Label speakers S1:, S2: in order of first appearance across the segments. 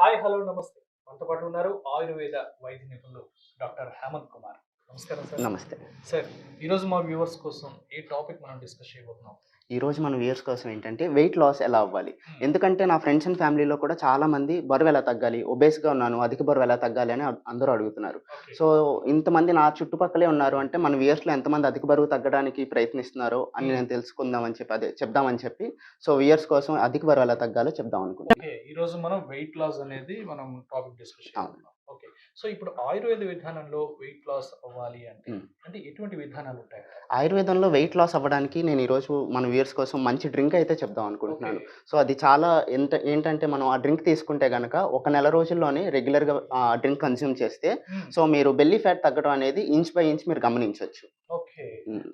S1: Hi hello నమస్తే. మనతో పాటు ఉన్నారు ఆయుర్వేద వైద్య నిపుణులు డాక్టర్ హేమంత్ కుమార్. నమస్కారం సార్.
S2: నమస్తే.
S1: సార్ ఈరోజు మా వ్యూవర్స్ కోసం ఏ టాపిక్ మనం డిస్కస్ చేయబోతున్నాం?
S2: ఈ రోజు మన వ్యూయర్స్ కోసం ఏంటంటే వెయిట్ లాస్ ఎలా అవ్వాలి? ఎందుకంటే నా ఫ్రెండ్స్ అండ్ ఫ్యామిలీలో కూడా చాలా మంది బరువు ఎలా తగ్గాలి ఒబేస్గా ఉన్నాను అధిక బరువు ఎలా తగ్గాలి అని అందరూ అడుగుతున్నారు. సో ఇంతమంది నా చుట్టుపక్కలే ఉన్నారు అంటే మన వ్యూయర్స్లో ఎంతమంది అధిక బరువు తగ్గడానికి ప్రయత్నిస్తున్నారో అని నేను తెలుసుకుందామని చెప్పి అదే చెప్దామని చెప్పి సో వ్యూయర్స్ కోసం అధిక బరువు ఎలా తగ్గాలో చెప్దాం అనుకున్నాను.
S1: ఓకే. ఈ రోజు మనం వెయిట్ లాస్ అనేది మనం టాపిక్ చేయబోతున్నాం ఓకే. సో ఇప్పుడు ఆయుర్వేద విధానంలో వెయిట్ లాస్ అవ్వాలి అంటే. అంటే ఎటువంటి విధానాలు ఉంటాయి?
S2: ఆయుర్వేదంలో వెయిట్ లాస్ అవ్వడానికి నేను ఈరోజు మన వ్యూయర్స్ కోసం మంచి డ్రింక్ అయితే చెప్దాం అనుకుంటున్నాను. సో అది చాలా ఎంత ఏంటంటే మనం ఆ డ్రింక్ తీసుకుంటే గనక ఒక నెల రోజుల్లోనే రెగ్యులర్గా ఆ డ్రింక్ కన్జ్యూమ్ చేస్తే సో మీరు బెల్లీ ఫ్యాట్ తగ్గడం అనేది ఇంచ్ బై ఇంచ్ మీరు గమనించవచ్చు
S1: ఓకే.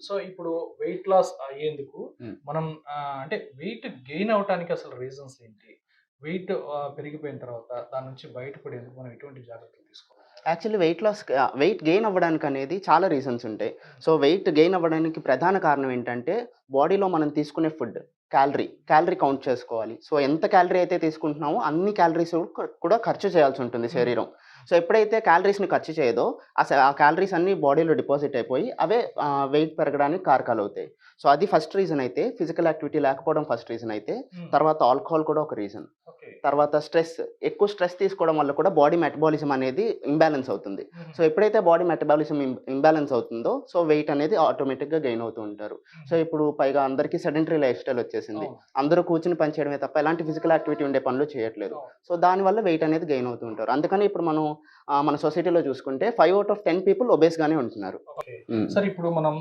S1: సో ఇప్పుడు వెయిట్ లాస్ అయ్యేందుకు. మనం అంటే వెయిట్ గెయిన్ అవడానికి అసలు రీజన్స్ ఏంటి? వెయిట్ పెరిగిపోయిన తర్వాత దాని నుంచి బయటపడేందుకు మనం ఎటువంటి జాగ్రత్తలు తీసుకోవాలి?
S2: Actually weight loss weight gain అవ్వడానికి అనేది చాలా రీజన్స్ ఉంటాయి. సో వెయిట్ గెయిన్ అవ్వడానికి ప్రధాన కారణం ఏంటంటే బాడీలో మనం తీసుకునే ఫుడ్ క్యాలరీ క్యాలరీ కౌంట్ చేసుకోవాలి. సో ఎంత క్యాలరీ అయితే తీసుకుంటున్నామో అన్ని క్యాలరీస్ కూడా ఖర్చు చేయాల్సి ఉంటుంది శరీరం. సో ఎప్పుడైతే క్యాలరీస్ని ఖర్చు చేయదో ఆ క్యాలరీస్ అన్ని బాడీలో డిపాజిట్ అయిపోయి అవే వెయిట్ పెరగడానికి కారకాలు అవుతాయి. సో అది ఫస్ట్ రీజన్ అయితే ఫిజికల్ యాక్టివిటీ లేకపోవడం ఫస్ట్ రీజన్ అయితే తర్వాత ఆల్కహాల్ కూడా ఒక రీజన్. తర్వాత స్ట్రెస్ ఎక్కువ స్ట్రెస్ తీసుకోవడం వల్ల కూడా బాడీ మెటబాలిజం అనేది ఇంబ్యాలెన్స్ అవుతుంది. సో ఎప్పుడైతే బాడీ మెటబాలిజం ఇంబ్యాలెన్స్ అవుతుందో సో వెయిట్ అనేది ఆటోమేటిక్గా గెయిన్ అవుతూ ఉంటారు. సో ఇప్పుడు పైగా అందరికీ సెడెంటరీ లైఫ్ స్టైల్ వచ్చేసింది. అందరూ కూర్చుని పని చేయడమే తప్ప ఎలాంటి ఫిజికల్ యాక్టివిటీ ఉండే పనులు చేయట్లేదు. సో దానివల్ల వెయిట్ అనేది గెయిన్ అవుతూ ఉంటారు. అందుకని ఇప్పుడు మనం మన సొసైటీలో చూసుకుంటే five out of ten people ఒబేస్గానే ఉంటున్నారు.
S1: ఓకే. సార్ ఇప్పుడు మనం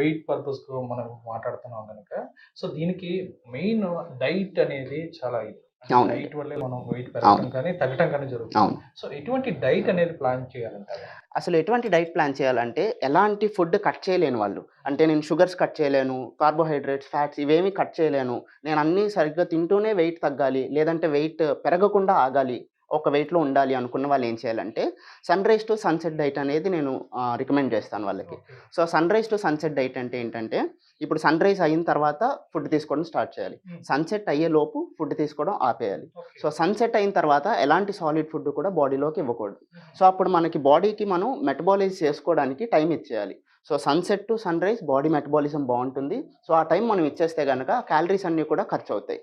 S1: వెయిట్ పర్పస్ మనం మాట్లాడుతున్నాం కనుక సో దీనికి మెయిన్ డైట్ అనేది చాలా. డైట్ వల్లే మనం వెయిట్ పెరగడం కానీ తగ్గడం కానీ జరుగుతుంది.
S2: అవును.
S1: సో ఎటువంటి డైట్ అనేది ప్లాన్ చేయాలంటారు?
S2: అసలు ఎటువంటి డైట్ ప్లాన్ చేయాలంటే ఎలాంటి ఫుడ్ కట్ చేయలేని వాళ్ళు. అంటే నేను షుగర్స్ కట్ చేయలేను కార్బోహైడ్రేట్స్ ఫ్యాట్స్ ఇవేమీ కట్ చేయలేను. నేను అన్నీ సరిగ్గా తింటూనే వెయిట్ తగ్గాలి లేదంటే వెయిట్ పెరగకుండా ఆగాలి. ఒక వెయిట్లో ఉండాలి అనుకున్న వాళ్ళు ఏం చేయాలంటే sunrise to sunset diet అనేది నేను రికమెండ్ చేస్తాను వాళ్ళకి. So sunrise to sunset diet అంటే ఏంటంటే ఇప్పుడు సన్ రైజ్ అయిన తర్వాత ఫుడ్ తీసుకోవడం స్టార్ట్ చేయాలి. సన్సెట్ అయ్యే లోపు ఫుడ్ తీసుకోవడం ఆపేయాలి. సో సన్సెట్ అయిన తర్వాత ఎలాంటి సాలిడ్ ఫుడ్ కూడా బాడీలోకి ఇవ్వకూడదు. సో అప్పుడు మనకి బాడీకి మనం మెటబాలైజ్ చేసుకోవడానికి టైం ఇచ్చేయాలి. So sunset to sunrise body metabolism బాగుంటుంది. సో ఆ టైం మనం ఇచ్చేస్తే కనుక క్యాలరీస్ అన్నీ కూడా ఖర్చు అవుతాయి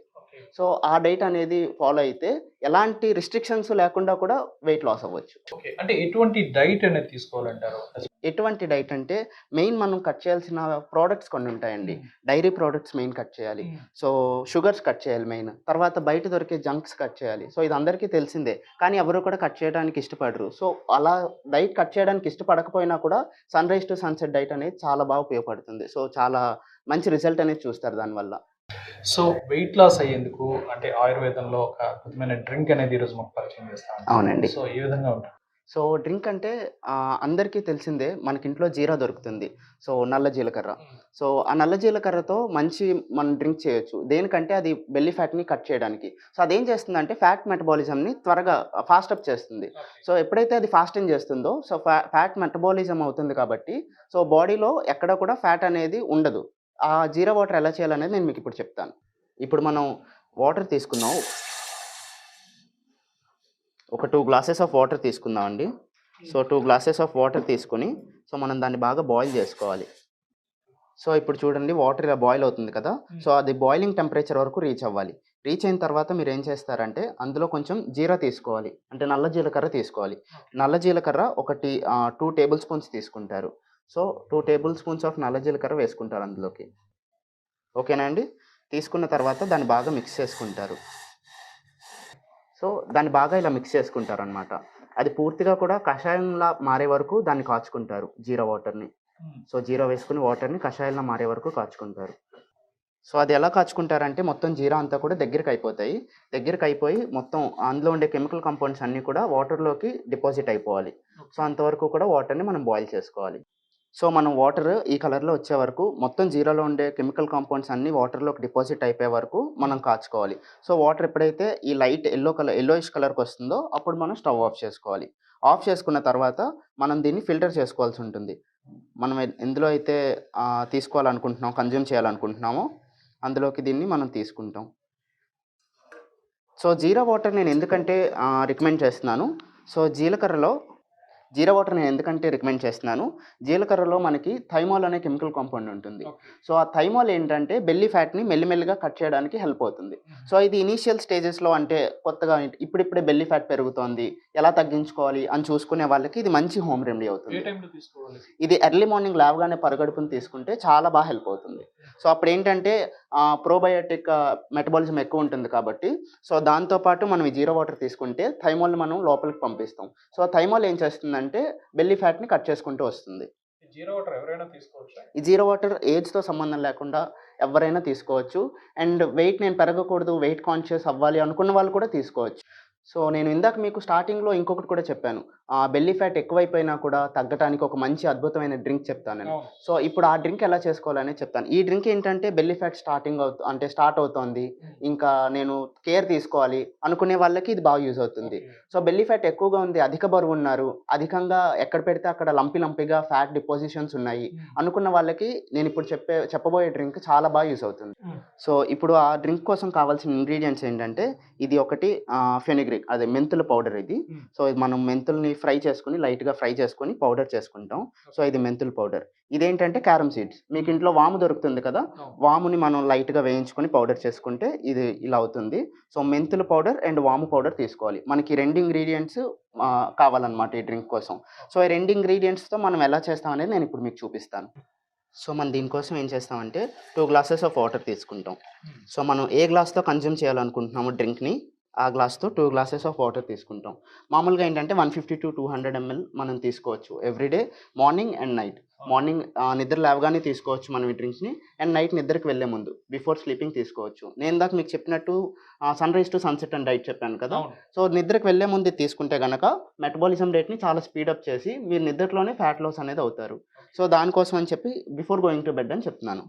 S2: సో ఆ డైట్ అనేది ఫాలో అయితే ఎలాంటి రిస్ట్రిక్షన్స్ లేకుండా కూడా వెయిట్ లాస్ అవ్వచ్చు.
S1: అంటే ఎటువంటి డైట్ అనేది తీసుకోవాలంటారు?
S2: ఎటువంటి డైట్ అంటే మెయిన్ మనం కట్ చేయాల్సిన ప్రోడక్ట్స్ కొన్ని ఉంటాయండి. డైరీ ప్రోడక్ట్స్ మెయిన్ కట్ చేయాలి. సో షుగర్స్ కట్ చేయాలి మెయిన్. తర్వాత బయట దొరికే జంక్స్ కట్ చేయాలి. సో ఇది అందరికీ తెలిసిందే. కానీ ఎవరు కూడా కట్ చేయడానికి ఇష్టపడరు. సో అలా డైట్ కట్ చేయడానికి ఇష్టపడకపోయినా కూడా sunrise to sunset diet అనేది చాలా బాగా ఉపయోగపడుతుంది. సో చాలా మంచి రిజల్ట్ అనేది చూస్తారు దానివల్ల.
S1: సో వెయిట్ లాస్ అయ్యేందుకు అంటే ఆయుర్వేదంలో ఒక అద్భుతమైన డ్రింక్ అనేది ఈరోజు మాకు పరిచయం చేస్తాను
S2: అవునండి.
S1: సో ఏ విధంగా ఉంటుంది?
S2: సో డ్రింక్ అంటే అందరికీ తెలిసిందే మనకి ఇంట్లో జీరా దొరుకుతుంది. సో నల్ల జీలకర్ర. సో ఆ నల్ల జీలకర్రతో మంచి మనం డ్రింక్ చేయొచ్చు. దేనికంటే అది బెల్లి ఫ్యాట్ని కట్ చేయడానికి. సో అదేం చేస్తుందంటే ఫ్యాట్ మెటబాలిజంని త్వరగా ఫాస్ట్ అప్ చేస్తుంది. సో ఎప్పుడైతే అది ఫాస్టింగ్ చేస్తుందో సో ఫ్యా ఫ్యాట్ మెటబాలిజం అవుతుంది కాబట్టి సో బాడీలో ఎక్కడ కూడా ఫ్యాట్ అనేది ఉండదు. ఆ జీరా వాటర్ ఎలా చేయాలనేది నేను మీకు ఇప్పుడు చెప్తాను. ఇప్పుడు మనం వాటర్ తీసుకుందాం. ఒక టూ గ్లాసెస్ ఆఫ్ వాటర్ తీసుకుందాం అండి so two glasses of water తీసుకొని సో మనం దాన్ని బాగా బాయిల్ చేసుకోవాలి. సో ఇప్పుడు చూడండి వాటర్ ఇలా బాయిల్ అవుతుంది కదా? సో అది బాయిలింగ్ టెంపరేచర్ వరకు రీచ్ అవ్వాలి. రీచ్ అయిన తర్వాత మీరు ఏం చేస్తారంటే అందులో కొంచెం జీరా తీసుకోవాలి. అంటే నల్ల జీలకర్ర తీసుకోవాలి. నల్ల జీలకర్ర ఒకటి టూ టేబుల్ స్పూన్స్ తీసుకుంటారు. So two tablespoons of నల్ల జీలకర్ర వేసుకుంటారు అందులోకి. ఓకేనా అండి? తీసుకున్న తర్వాత దాన్ని బాగా మిక్స్ చేసుకుంటారు. సో దాన్ని బాగా ఇలా మిక్స్ చేసుకుంటారు అనమాట అది పూర్తిగా కూడా కషాయంలా మారే వరకు దాన్ని కాచుకుంటారు జీరా వాటర్ని. సో జీరా వేసుకుని వాటర్ని కషాయంలో మారే వరకు కాచుకుంటారు. సో అది ఎలా కాచుకుంటారంటే మొత్తం జీరా అంతా కూడా దగ్గరికి అయిపోతాయి. దగ్గరికి అయిపోయి మొత్తం అందులో ఉండే కెమికల్ కాంపౌండ్స్ అన్నీ కూడా వాటర్లోకి డిపాజిట్ అయిపోవాలి. సో అంతవరకు కూడా వాటర్ని మనం బాయిల్ చేసుకోవాలి. సో మనం వాటర్ ఈ కలర్లో వచ్చే వరకు మొత్తం జీరోలో ఉండే కెమికల్ కాంపౌండ్స్ అన్నీ వాటర్లోకి డిపాజిట్ అయిపోయే వరకు మనం కాచుకోవాలి. సో వాటర్ ఎప్పుడైతే ఈ లైట్ ఎల్లో కలర్ ఎల్లోయిష్ కలర్కి వస్తుందో అప్పుడు మనం స్టవ్ ఆఫ్ చేసుకోవాలి. ఆఫ్ చేసుకున్న తర్వాత మనం దీన్ని ఫిల్టర్ చేసుకోవాల్సి ఉంటుంది. మనం ఎందులో అయితే తీసుకోవాలనుకుంటున్నాం కన్జ్యూమ్ చేయాలనుకుంటున్నామో అందులోకి దీన్ని మనం తీసుకుంటాం. సో జీరా వాటర్ నేను ఎందుకంటే రికమెండ్ చేస్తున్నాను. సో జీలకర్రలో జీరా వాటర్ నేను ఎందుకంటే రికమెండ్ చేస్తున్నాను జీలకర్రలో మనకి థైమాల్ అనే కెమికల్ కాంపౌండ్ ఉంటుంది. సో ఆ థైమాల్ ఏంటంటే బెల్లీ ఫ్యాట్ని మెల్లిమెల్లిగా కట్ చేయడానికి హెల్ప్ అవుతుంది. సో ఇది ఇనీషియల్ స్టేజెస్లో అంటే కొత్తగా ఇప్పుడిప్పుడే బెల్లీ ఫ్యాట్ పెరుగుతోంది ఎలా తగ్గించుకోవాలి అని చూసుకునే వాళ్ళకి ఇది మంచి హోమ్ రెమెడీ అవుతుంది. ఇది ఎర్లీ మార్నింగ్ లేవగానే పరగడుపుని తీసుకుంటే చాలా బాగా హెల్ప్ అవుతుంది. సో అప్పుడు ఏంటంటే ప్రోబయోటిక్ మెటబాలిజం ఎక్కువ ఉంటుంది కాబట్టి సో దాంతోపాటు మనం ఈ జీరో వాటర్ తీసుకుంటే థైమాల్ని మనం లోపలికి పంపిస్తాం. సో థైమాల్ ఏం చేస్తుందంటే బెల్లీ ఫ్యాట్ని కట్ చేసుకుంటూ వస్తుంది.
S1: జీరో వాటర్ ఎవరైనా తీసుకోవచ్చా?
S2: ఈ జీరో వాటర్ ఏజ్తో సంబంధం లేకుండా ఎవరైనా తీసుకోవచ్చు. అండ్ వెయిట్ నేను పెరగకూడదు వెయిట్ కాన్షియస్ అవ్వాలి అనుకున్న వాళ్ళు కూడా తీసుకోవచ్చు. సో నేను ఇందాక మీకు స్టార్టింగ్లో ఇంకొకటి కూడా చెప్పాను బెల్లీ ఫ్యాట్ ఎక్కువైపోయినా కూడా తగ్గడానికి ఒక మంచి అద్భుతమైన డ్రింక్ చెప్తాను నేను. సో ఇప్పుడు ఆ డ్రింక్ ఎలా చేసుకోవాలని చెప్తాను ఈ డ్రింక్ ఏంటంటే బెల్లీ ఫ్యాట్ స్టార్టింగ్ అవుతు అంటే స్టార్ట్ అవుతోంది ఇంకా నేను కేర్ తీసుకోవాలి అనుకునే వాళ్ళకి ఇది బాగా యూజ్ అవుతుంది. సో బెల్లీ ఫ్యాట్ ఎక్కువగా ఉంది అధిక బరువు ఉన్నారు అధికంగా ఎక్కడ పెడితే అక్కడ లంపి లంపిగా ఫ్యాట్ డిపాజిషన్స్ ఉన్నాయి. అనుకున్న వాళ్ళకి నేను ఇప్పుడు చెప్పే చెప్పబోయే డ్రింక్ చాలా బాగా యూస్ అవుతుంది. సో ఇప్పుడు ఆ డ్రింక్ కోసం కావాల్సిన ఇంగ్రీడియంట్స్ ఏంటంటే ఇది ఒకటి ఫెనిగ్రిక్ అదే మెంతుల పౌడర్ ఇది. సో ఇది మనం మెంతుల్ని ఫ్రై చేసుకుని లైట్గా ఫ్రై చేసుకుని పౌడర్ చేసుకుంటాం. సో ఇది మెంతుల పౌడర్. ఇదేంటంటే క్యారమ్ సీడ్స్. మీకు ఇంట్లో వాము దొరుకుతుంది కదా. వాముని మనం లైట్గా వేయించుకొని పౌడర్ చేసుకుంటే ఇది ఇలా అవుతుంది. సో మెంతుల పౌడర్ అండ్ వాము పౌడర్ తీసుకోవాలి. మనకి రెండు ఇంగ్రీడియంట్స్ కావాలన్నమాట ఈ డ్రింక్ కోసం. సో ఈ రెండు ఇంగ్రీడియంట్స్తో మనం ఎలా చేస్తాం అనేది నేను ఇప్పుడు మీకు చూపిస్తాను. సో మనం దీనికోసం ఏం చేస్తామంటే టూ గ్లాసెస్ ఆఫ్ వాటర్ తీసుకుంటాం. సో మనం ఏ గ్లాస్తో కన్జ్యూమ్ చేయాలనుకుంటున్నామో డ్రింక్ని ఆ గ్లాస్తో టూ గ్లాసెస్ ఆఫ్ వాటర్ తీసుకుంటాం. మామూలుగా ఏంటంటే one fifty to two hundred ML మనం తీసుకోవచ్చు everyday morning and night. Morning నిద్ర లేవగానే తీసుకోవచ్చు మనం ఈ డ్రింక్స్ని అండ్ నైట్ నిద్రకి వెళ్ళే ముందు బిఫోర్ స్లీపింగ్ తీసుకోవచ్చు. నేను ఇందాక మీకు చెప్పినట్టు sunrise to sunset and diet చెప్పాను కదా. సో నిద్రకు వెళ్ళే ముందు తీసుకుంటే కనుక మెటబాలిజం రేట్ని చాలా స్పీడప్ చేసి మీరు నిద్రలోనే ఫ్యాట్ లాస్ అనేది అవుతారు. సో దానికోసం అని చెప్పి బిఫోర్ గోయింగ్ టు బెడ్ అని చెప్తున్నాను.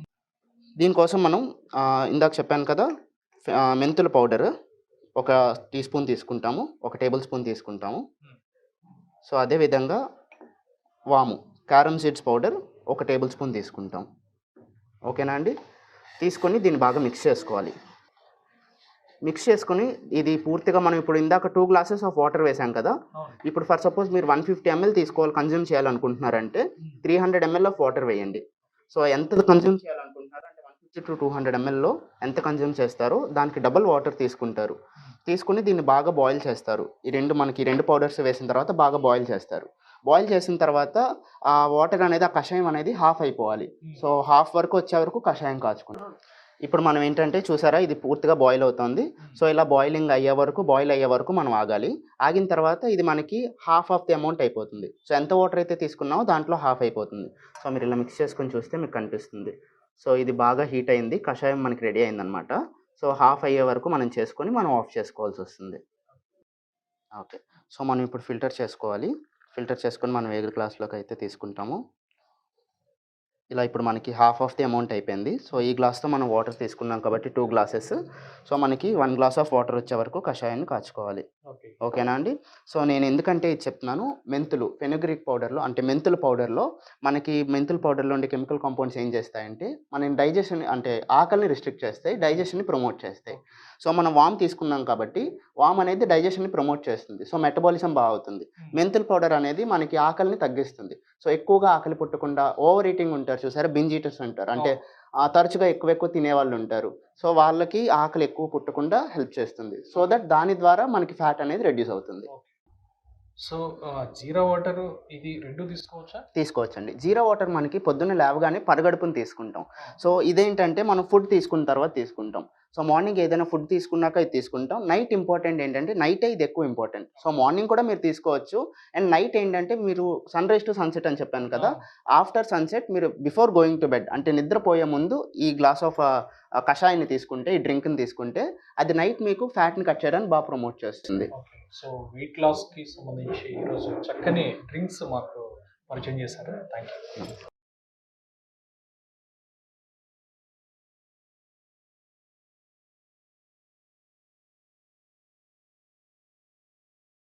S2: దీనికోసం మనం ఇందాక చెప్పాను కదా మెంతుల పౌడర్. ఒక టీ స్పూన్ తీసుకుంటాము ఒక టేబుల్ స్పూన్ తీసుకుంటాము. సో అదేవిధంగా వాము క్యారమ్ సీడ్స్ పౌడర్ ఒక టేబుల్ స్పూన్ తీసుకుంటాం. ఓకేనా అండి? తీసుకొని దీన్ని బాగా మిక్స్ చేసుకోవాలి. మిక్స్ చేసుకొని ఇది పూర్తిగా మనం ఇప్పుడు ఇందాక టూ గ్లాసెస్ ఆఫ్ వాటర్ వేసాం కదా. ఇప్పుడు ఫర్ సపోజ్ మీరు వన్ ఫిఫ్టీ ఎంఎల్ తీసుకోవాలి consume చేయాలనుకుంటున్నారంటే. Three hundred ML of water వేయండి. సో ఎంత consume one fifty to two hundred ఎంఎల్లో ఎంత కన్జ్యూమ్ చేస్తారో దానికి డబుల్ వాటర్ తీసుకుంటారు. తీసుకుని దీన్ని బాగా బాయిల్ చేస్తారు. ఈ రెండు మనకి ఈ రెండు పౌడర్స్ వేసిన తర్వాత బాగా బాయిల్ చేస్తారు. బాయిల్ చేసిన తర్వాత ఆ వాటర్ అనేది ఆ కషాయం అనేది హాఫ్ అయిపోవాలి. సో హాఫ్ వరకు వచ్చే వరకు కషాయం కాచుకుంటాం. ఇప్పుడు మనం ఏంటంటే చూసారా? ఇది పూర్తిగా బాయిల్ అవుతుంది. సో ఇలా బాయిలింగ్ అయ్యే వరకు బాయిల్ అయ్యే వరకు మనం ఆగాలి. ఆగిన తర్వాత ఇది మనకి హాఫ్ ఆఫ్ ది అమౌంట్ అయిపోతుంది. సో ఎంత వాటర్ అయితే తీసుకున్నామో దాంట్లో హాఫ్ అయిపోతుంది. సో మీరు ఇలా మిక్స్ చేసుకొని చూస్తే మీకు కనిపిస్తుంది. సో ఇది బాగా హీట్ అయింది. కషాయం మనకి రెడీ అయిందనమాట సో హాఫ్ అయ్యే వరకు మనం చేసుకొని మనం ఆఫ్ చేసుకోవాల్సి వస్తుంది. ఓకే. సో మనం ఇప్పుడు ఫిల్టర్ చేసుకోవాలి. ఫిల్టర్ చేసుకొని మనం ఏ గ్లాస్లోకి అయితే తీసుకుంటాము. ఇలా ఇప్పుడు మనకి హాఫ్ ఆఫ్ ది అమౌంట్ అయిపోయింది. సో ఈ గ్లాస్తో మనం వాటర్ తీసుకున్నాం కాబట్టి టూ గ్లాసెస్ సో మనకి వన్ గ్లాస్ ఆఫ్ వాటర్ వచ్చే వరకు కషాయాన్ని కాచుకోవాలి.
S1: ఓకే.
S2: ఓకేనా అండి? సో నేను ఎందుకంటే ఇది చెప్తున్నాను మెంతులు ఫెనుగ్రిక్ పౌడర్లో అంటే మెంతుల పౌడర్లో మనకి మెంతుల పౌడర్లో ఉండే కెమికల్ కాంపౌండ్స్ ఏం చేస్తాయంటే మన డైజెషన్ అంటే ఆకలిని రిస్ట్రిక్ట్ చేస్తాయి డైజెషన్ని ప్రమోట్ చేస్తాయి. సో మనం వామ్ తీసుకున్నాం కాబట్టి వామ్ అనేది డైజెషన్ని ప్రమోట్ చేస్తుంది. సో మెటబాలిజం బాగా అవుతుంది. మెంతుల పౌడర్ అనేది మనకి ఆకలిని తగ్గిస్తుంది. సో ఎక్కువగా ఆకలి పుట్టకుండా ఓవర్ ఈటింగ్ ఉంటారు చూసారా? బింజ్ ఈటర్స్ ఉంటారు. అంటే ఆ, తరచుగా ఎక్కువ ఎక్కువ తినేవాళ్ళు ఉంటారు. సో వాళ్ళకి ఆకలి ఎక్కువ పుట్టకుండా హెల్ప్ చేస్తుంది. సో దట్ దాని ద్వారా మనకి ఫ్యాట్ అనేది రెడ్యూస్ అవుతుంది.
S1: సో జీరా వాటర్ ఇది రెండు తీసుకోవచ్చా?
S2: తీసుకోవచ్చండి. జీరా వాటర్ మనకి పొద్దున్న లేవగానే పరగడుపుని తీసుకుంటాం. సో ఇదేంటంటే మనం ఫుడ్ తీసుకున్న తర్వాత తీసుకుంటాం. సో మార్నింగ్ ఏదైనా ఫుడ్ తీసుకున్నాక ఇది తీసుకుంటాం. నైట్ ఇంపార్టెంట్ ఏంటంటే నైటే ఇది ఎక్కువ ఇంపార్టెంట్. సో మార్నింగ్ కూడా మీరు తీసుకోవచ్చు. అండ్ నైట్ ఏంటంటే మీరు సన్ రైజ్ టు సన్సెట్ అని చెప్పాను కదా ఆఫ్టర్ సన్సెట్ మీరు బిఫోర్ గోయింగ్ టు బెడ్ అంటే నిద్రపోయే ముందు ఈ గ్లాస్ ఆఫ్ కషాయాన్ని తీసుకుంటే ఈ డ్రింక్ని తీసుకుంటే అది నైట్ మీకు ఫ్యాట్ని కట్ చేయడానికి బాగా ప్రమోట్ చేస్తుంది.
S1: సో వెయిట్ లాస్కి సంబంధించి ఈరోజు చక్కని డ్రింక్స్ మాకు పరిచయం చేశారు. Thank you